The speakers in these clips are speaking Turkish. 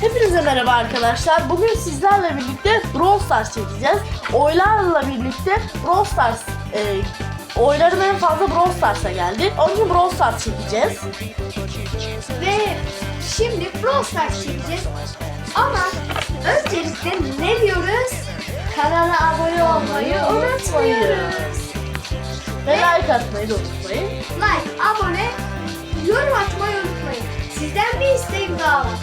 Hepinize merhaba arkadaşlar. Bugün sizlerle birlikte Brawl Stars çekeceğiz. Oylarla birlikte Brawl Stars e, oyların en fazla Brawl Stars'a geldi. Onun için Brawl Stars çekeceğiz. Ve şimdi Brawl Stars çekeceğiz. Ama öncelikle ne diyoruz? Kanala abone olmayı unutmuyoruz. Ve like atmayı da unutmayın. Like, abone, yorum atmayı unutmayın. Sizden bir isteğim daha var.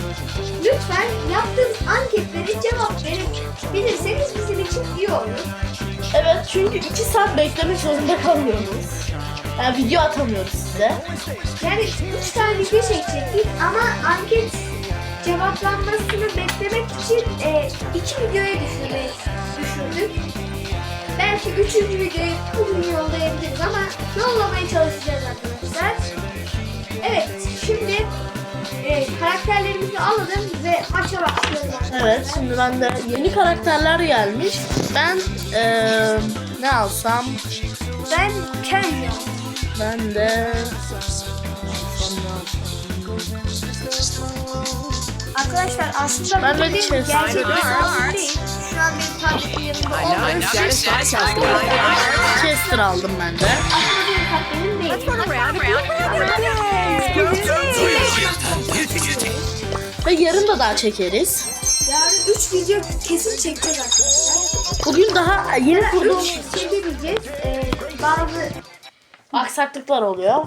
Lütfen yaptığımız anketleri cevap verip bilirseniz bizim için iyi olur. Evet çünkü 2 saat beklemek zorunda kalıyoruz. Yani video atamıyoruz size. Yani 3 tane video çekecektik ama anket cevaplanmasını beklemek için 2 videoya düşürmeyi düşündük. Belki üçüncü videoyu bugün yollayabiliriz ama yollamaya çalışacağız alalım ve arkadaşlar. Evet şimdi ben de yeni karakterler gelmiş. Ben eee, ne alsam? Ben Kenya. Ben de Arkadaşlar aslında Ben bu de Chester. gerçek hesabım değil. Şu an benim tabletim yanımda olmuyor. Chester aldım ben de. Aslında yarın da daha çekeriz. Yarın 3 video kesin çekeceğiz arkadaşlar. Bugün daha yeni kurduğum 3 şey. Ee, bazı aksaklıklar oluyor.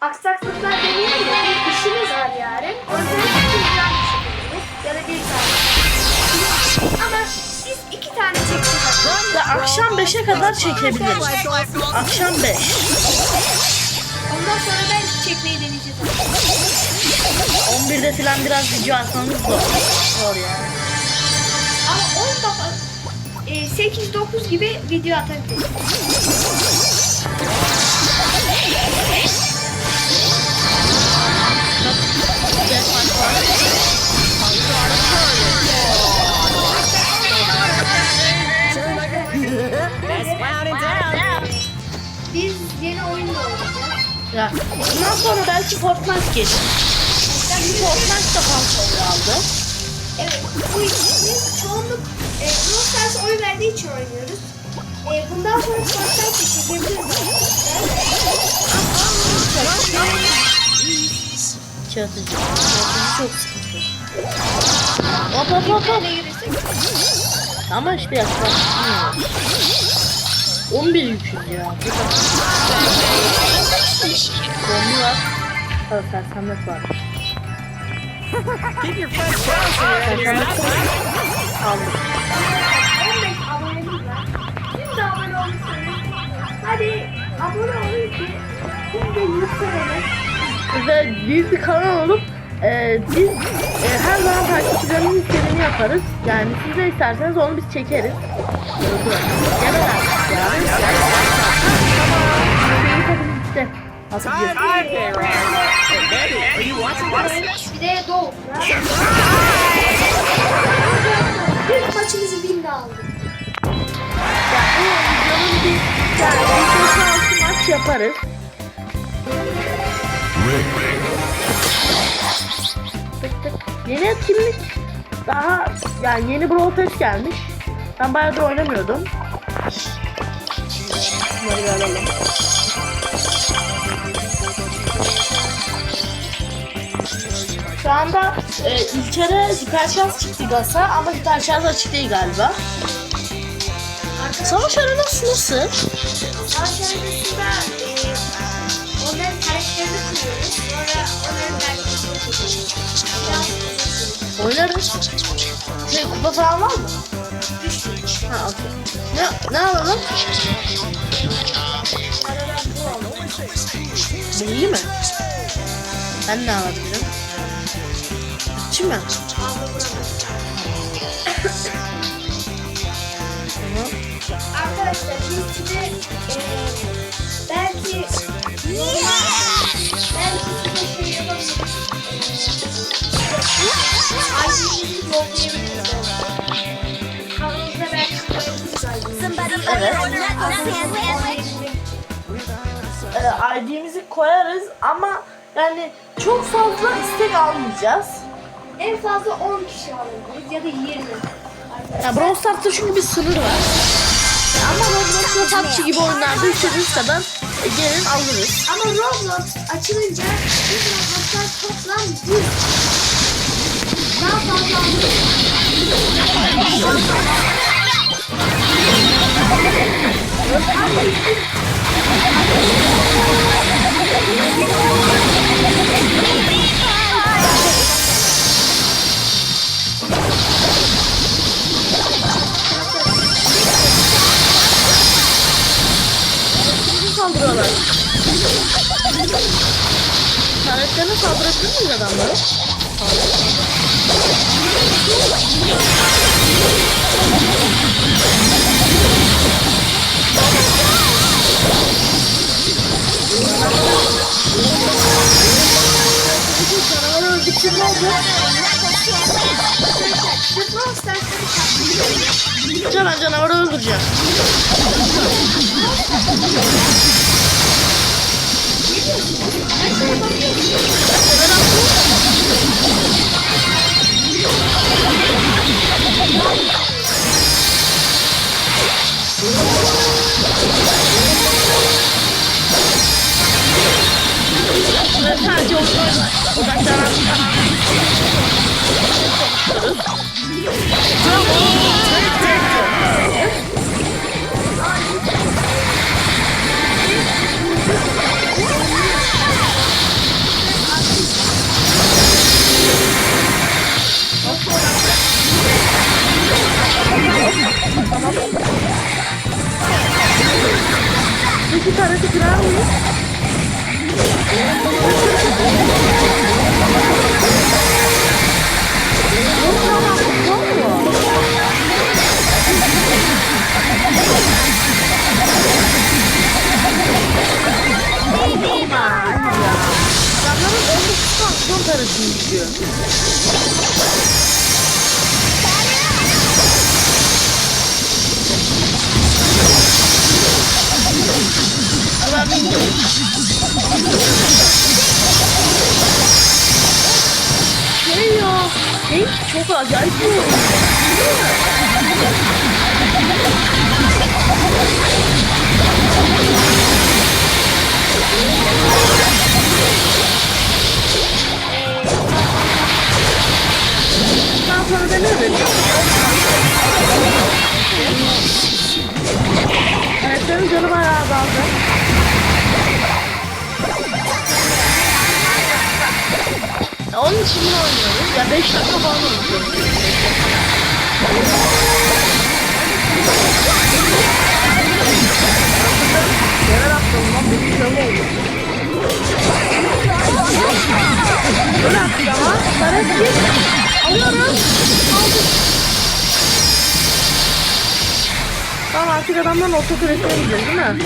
aksaklıklar demeyelim de bir işimiz var yarın. O yüzden bir tane çekeceğiz. Ya da bir tane. Ama biz iki tane çekeceğiz. Ve akşam 5'e kadar çekebiliriz. Akşam 5. Ondan sonra ben çekmeyi deneyeceğiz. 11'de falan biraz video atmamız zor. Zor yani. Ama 10 defa e, 8-9 gibi video atabiliriz. Biz yeni oyun da oynayacağız. Ya, bundan sonra belki Fortnite gelir. Çünkü Fortnite da kontrolü aldı. Evet, bu biz çoğunluk e, Brawl Stars oy verdiği için oynuyoruz. E, bundan sonra Fortnite de çekebiliriz arkadaşlar. İki atıcı. İki atıcı çok sıkıntı. Hop hop hop hop. Ama işte yaklaşmıyor. 11 yüküz ya. Bombi var. Evet, sersemlet var. Keep your friends close here. You're not Aldım. 15 abonemiz var. Siz de abone olursanız hadi abone olun ki biz de yükselelim. Ve büyük bir kanal olup e, biz e, her zaman takipçilerimizin istediğini yaparız. Yani siz de isterseniz onu biz çekeriz. Gene artık ya. Tamam. Bitti. Artık Time bir- to pay around. Hey, watching this? Bir de Doğu. İlk maçımızı win de aldık. Ya bu videonun bir yani bir 5-6 maç yaparız. Tık tık. Yeni etkinlik daha yani yeni Brawl Pass gelmiş. Ben bayağıdır oynamıyordum. Bunları bir alalım. Şu anda e, İlker'e hiperşans çıktı Gasa ama hiperşans açık değil galiba. Savaş arenası nasıl? Savaş arasında e, onların karakterini kuruyoruz. Sonra onların karakterini kuruyoruz. Biraz Oynarız. Şey kupa falan var mı? Ha okey. Ne, ne alalım? Bu iyi mi? Ben ne alabilirim? Tamam. Arkadaşlar biz size e, belki belki size şey yapabiliriz. Ayrıca yollayabiliriz. Kanalımıza belki koyabiliriz Evet. Ee, ID'mizi koyarız ama Yani çok fazla istek almayacağız. En fazla 10 kişi alabiliriz ya da 20. Ya Brawl Stars'ta çünkü bir sınır var. Ama Roblox ve PUBG gibi oyunlarda istediğiniz kadar gelin alırız. Ama Roblox açılınca biz Roblox'tan toplam 100 daha fazla. Bizi öldükçe ne olacak? The Brawl Stars'ta Canan canavarı öldüreceğim. Ve Esse cara é de grau, hein? Şey ya, şey çok acayip bir oyun. Daha sonra da ne dedim? Karakterin canı bayağı azaldı. 5 dakika falan oynuyoruz. Neler attım lan? Benim canım oldu. Böyle attık ama. Taret git. Alıyorum. Aldım. Tamam artık adamların otokresiye gideceğiz değil mi?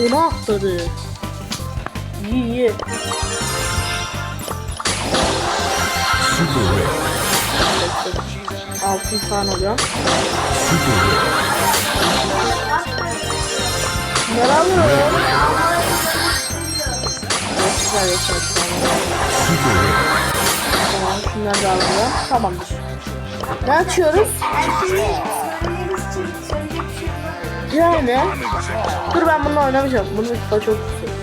10'a atladı. İyi iyi. altın falan alıyorum. Bunları alıyorum. Güzel yaşamak Tamam şunları da alıyorum. Tamamdır. Ne açıyoruz? Yani. Dur ben bununla oynamayacağım. Bunun da çok güzel.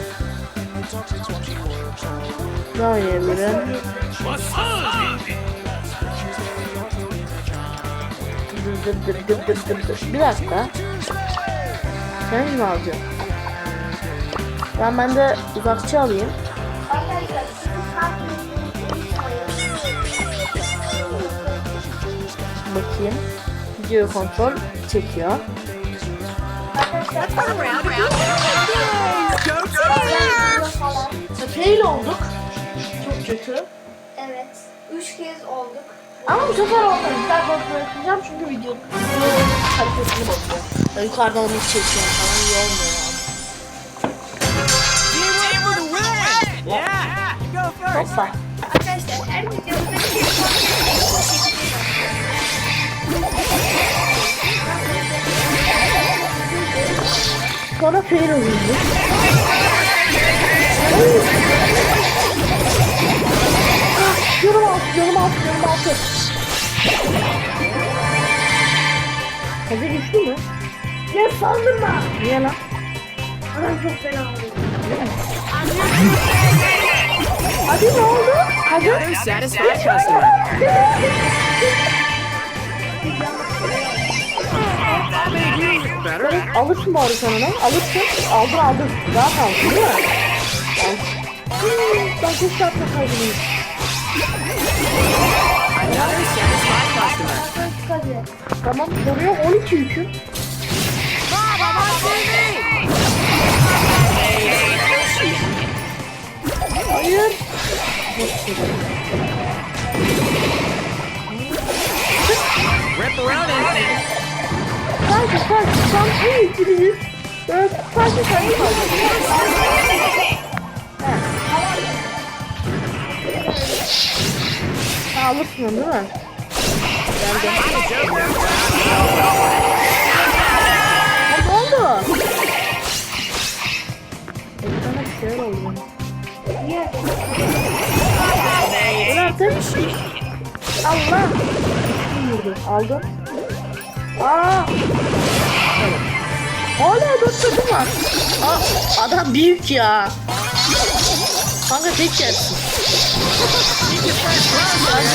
Ne oynayabilirim? Dır dır dır dır dır dır. Bir dakika. Sen mi alacağım? Ben ben de uzakçı alayım. Bakayım. Video kontrol çekiyor. Fail olduk. Çok kötü. Evet. Üç kez olduk. Ama bu sefer olmadı. Ben kontrol etmeyeceğim çünkü video, video kalitesini bozuyor. Ben yukarıdan onu çekiyorum falan iyi olmuyor yani. Hoppa. Arkadaşlar her videomuzda bir kez Sonra fail oluyor. Yorum alt, yorum alt, yorum altı. Hadi güçlü mü? Ya saldırma. Niye lan? Adam çok fena oluyor. Hadi ne oldu? Hadi. Another satisfied customer. Better. Alırsın bari sen onu. Alırsın. Aldın aldın. Daha kalsın değil mi? Al. Hmm, Ben çok tatlı kaybedeyim. Tamam soruyor 12 yüküm. Mom, I'm on TV. Hayır. Rip around anything. Sadece sadece tam en iyisiniz. Böyle sadece. Ha, alırsın onu değil mi? Geldi. Ne oldu? Ekrana bir şeyler oldu. Niye? Ne yaptın? Allah! Aldım. Aa! Evet. Hala dört takım var. Aa, adam büyük ya. Kanka tek yersin. Hadi.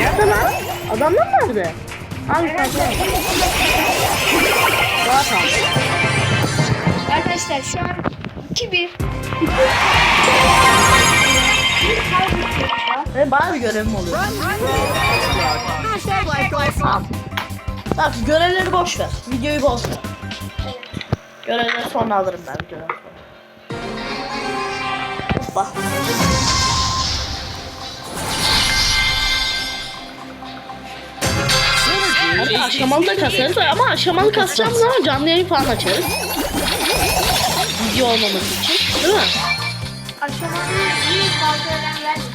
Nerede lan? Adamlar nerede? Hangi kanka? Daha kal. Arkadaşlar şu an 2-1. Ve bana bir görevim oluyor. Tamam. Bak görevleri boş ver. Videoyu boş ver. Görevleri sonra alırım ben görev. Hoppa. Hadi aşamalı da kasarız ama aşamalı kasacağım zaman canlı yayın falan açarız. Video olmaması için. Değil mi? Aşamalı iyi fazla önem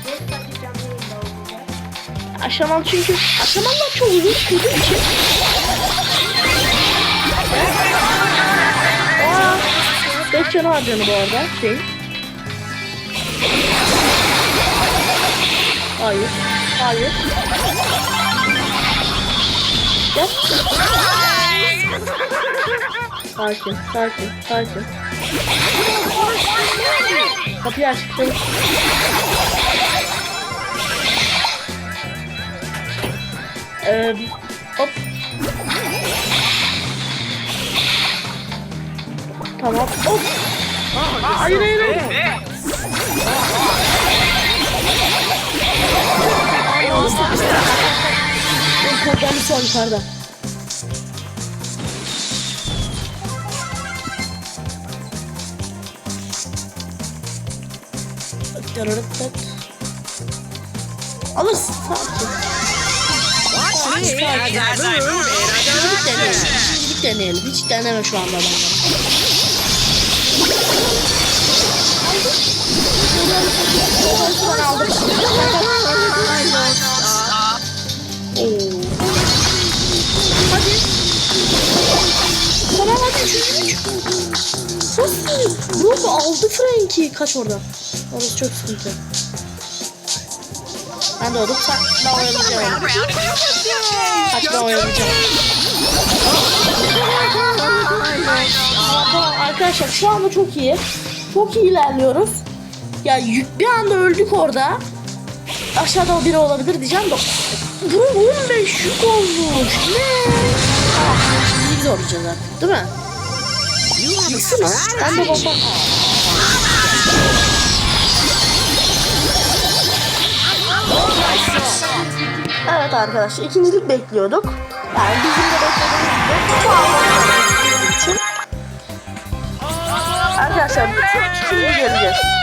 Aşamalı çünkü aşamalılar çok uzun sürdüğü için. Aa, 5 canı var canı bu arada. Şey. Hayır. Hayır. Gel. Sakin, sakin, sakin. Kapıyı aç. Ee, hop. Tamam. Hop. Hayır hayır hayır. Benim kodlarım son yukarıda. Alırsın. Sakin. Aç bir Şimdilik deneyelim. Şimdilik deneyelim. Hiç deneme şu anda bence. Hadi. Tamam hadi üçüncü. Sus. Brock aldı Frank'i. Kaç orada. Orası çok sıkıntı. Ben doğdum. Kaç ben oyalayacağım. Ben oyalayacağım. Arkadaşlar şu anda çok iyi. Çok iyi ilerliyoruz. Ya bir anda öldük orada. Aşağıda o biri olabilir diyeceğim de. Bu 15 yük olmuş. Ne? Şimdi biz oynayacağız artık değil mi? Yıksınız. Ben de bomba. Evet arkadaşlar ikincilik bekliyorduk. Yani bizim de beklediğimiz gibi puanlamamız için. Arkadaşlar şimdi geleceğiz.